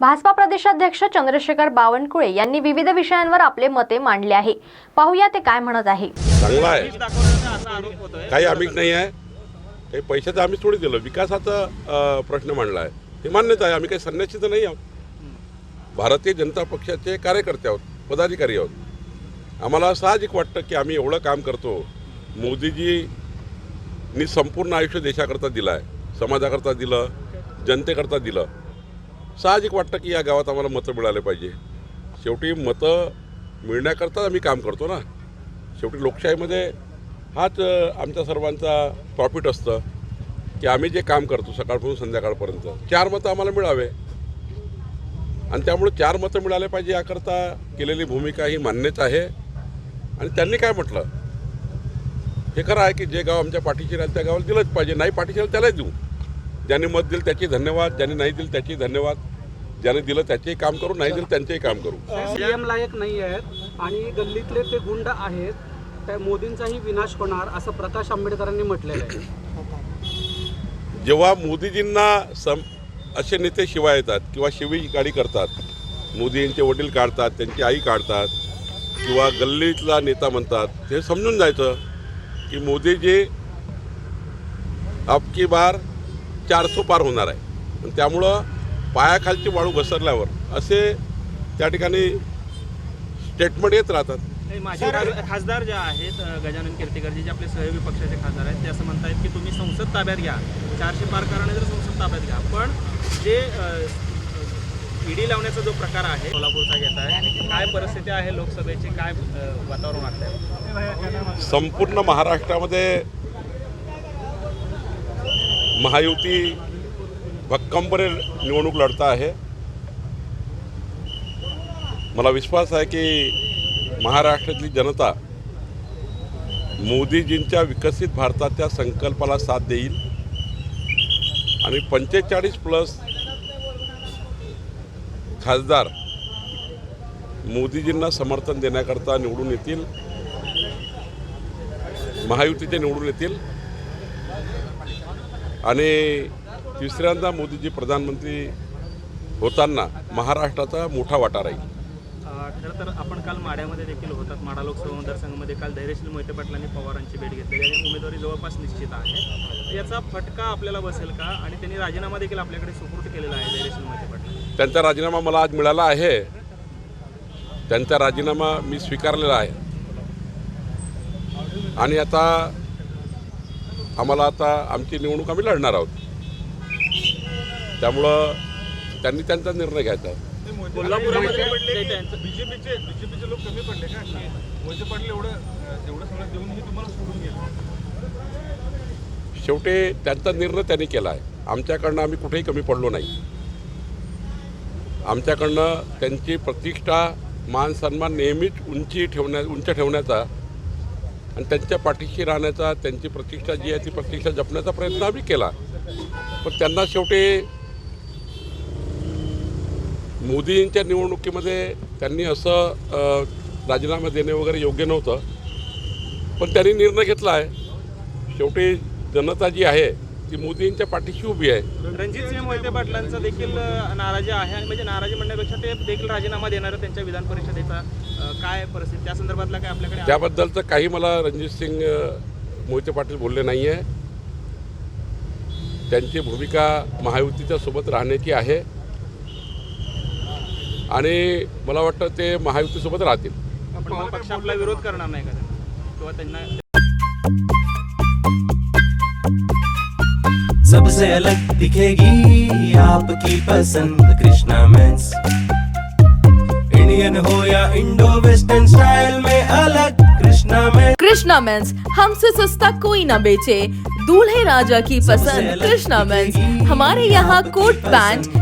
भाजपा प्रदेशाध्यक्ष चंद्रशेखर बावनकुळे यांनी विविध विषयांवर आपले मते मांडले आहे. पाहूया ते काय म्हणत आहे. चांगला आहे. काही आमिष नाही आहे. काही पैशाचं आम्ही थोडी दिलं. विकासाचा अ, प्रश्न मांडला आहे. हे मान्यता आहे. आम्ही काही संन्यासी तर नाही आहोत. भारतीय जनता पक्षाचे कार्यकर्ते आहोत पदाधिकारी आहोत. आम्हाला साहजिक वाटतं की आम्ही एवढं काम करतो. मोदीजींनी संपूर्ण आयुष्य देशाकरता दिलं आहे. समाजाकरता दिलं जनतेकरता दिलं. साहजिक वाटतं की या गावात आम्हाला मतं मिळाले पाहिजे. शेवटी मतं मिळण्याकरता आम्ही काम करतो ना. शेवटी लोकशाहीमध्ये हाच आमच्या सर्वांचा प्रॉफिट असतं की आम्ही जे काम करतो सकाळपासून संध्याकाळपर्यंत चार मतं आम्हाला मिळावे. आणि त्यामुळे चार मतं मिळाले पाहिजे याकरता केलेली भूमिका ही मान्यच आहे. आणि त्यांनी काय म्हटलं? हे खरं आहे की जे गाव आमच्या पाठीशी राहील त्या गावाला दिलंच पाहिजे. नाही पाठीशी राहील त्यालाच देऊ. ज्यांनी मत दिलं त्याची धन्यवाद ज्यांनी नाही दिलं त्याची धन्यवाद. ज्याने दिलं त्याचेही काम करू नाही दिलं त्यांचेही काम करू. सीएम लायक नाही आहेत आणि गल्लीतले ते गुंड आहेत त्या मोदींचाही विनाश होणार असं प्रकाश आंबेडकरांनी म्हटलेलं आहे. जेव्हा मोदीजींना सम असे नेते शिवाय येतात किंवा शिवी गाडी करतात मोदींचे वडील काढतात त्यांची आई काढतात किंवा गल्लीतला नेता म्हणतात हे समजून जायचं की मोदीजी अबकी बार चारसो पार होणार आहे. त्यामुळं पायाखालची वाळू घसरल्यावर असे त्या ठिकाणी स्टेटमेंट येत राहतात. खास- खासदार जे आहेत गजानन कीर्तिकरजी जे आपले सहयोगी पक्षाचे खासदार आहेत ते असं म्हणतायत की तुम्ही संसद ताब्यात घ्या. चारशे पार करणे जर संसद ताब्यात घ्या. पण जे ईडी लावण्याचा जो प्रकार आहे कोल्हापूरचा घेत आहे काय परिस्थिती आहे लोकसभेची काय वातावरण वाटतंय? संपूर्ण महाराष्ट्रामध्ये महायुती भक्कमपणे निवडणूक लढता आहे. मला विश्वास आहे की महाराष्ट्रातली जनता मोदीजींच्या विकसित भारताच्या संकल्पाला साथ देईल आणि पंचेचाळीस प्लस खासदार मोदीजींना समर्थन देण्याकरता निवडून येतील महायुतीचे निवडून येतील आणि तिसऱ्यांदा मोदीजी प्रधानमंत्री होताना महाराष्ट्राचा मोठा वाटा राहील. खरं तर आपण काल माड्यामध्ये देखील होतात. माडा लोकसभा मतदारसंघामध्ये काल धैर्यशील मोहिते पाटलांनी पवारांची भेट घेतलेली आणि उमेदवारी जवळपास निश्चित आहे. याचा फटका आपल्याला बसेल का? आणि त्यांनी राजीनामा देखील आपल्याकडे सुपूर्द केलेला आहे धैर्यशील मोहिते पाटलांनी. त्यांचा राजीनामा मला आज मिळाला आहे. त्यांचा राजीनामा मी स्वीकारलेला आहे. आणि आता आम्हाला आता आमची निवडणूक आम्ही लढणार आहोत. त्यामुळं त्यांनी त्यांचा निर्णय घ्यायचा आहे. कोल्हापुरामध्ये ते त्यांचं बीजेपीचे बीजेपीचे लोक कमी पडले का? की मोहिते पाटील एवढं अं, एवढं सगळं देऊनही तुम्हाला सोडून गेलं. शेवटी त्यांचा निर्णय त्यांनी केला आहे. आमच्याकडनं आम्ही कुठेही कमी पडलो नाही. आमच्याकडनं त्यांची प्रतिष्ठा मान सन्मान नेहमीच उंची ठेवण्या उंच ठेवण्याचा आणि त्यांच्या पाठीशी राहण्याचा त्यांची प्रतिष्ठा जी आहे ती प्रतिष्ठा जपण्याचा प्रयत्न आम्ही केला. पण त्यांना शेवटी मोदींच्या निवडणुकीमध्ये त्यांनी असं राजीनामा देणे वगैरे योग्य नव्हतं. पण त्यांनी निर्णय घेतला आहे. शेवटी जनता जी आहे ती मोदींच्या पाठीशी उभी आहे. रणजित सिंह मोहिते पाटलांचा देखील नाराजी आहे. आणि म्हणजे नाराजी म्हणण्यापेक्षा ते देखील राजीनामा देणार त्यांच्या विधान परिषदेचा काय परिस्थिती? त्या संदर्भातला काय आपल्याकडे? त्याबद्दलचं काही मला रणजित सिंग मोहिते पाटील बोलले नाही आहे त्यांची भूमिका महायुतीच्या सोबत राहण्याची आहे. आणि मला वाटतं ते महायुतीसोबत राहतील. पण पक्ष आपला विरोध करणार नाही का? त्यांना? किंवा त्यांना सबसे अलग दिखेगी आपकी पसंद कृष्णा मेंस। इंडियन हो या इंडो वेस्टर्न स्टाइल में अलग कृष्णा मेंस। कृष्णा मेंस हमसे सस्ता कोई ना बेचे। दूल्हे राजा की पसंद कृष्णा मेंस। हमारे यहाँ coat pant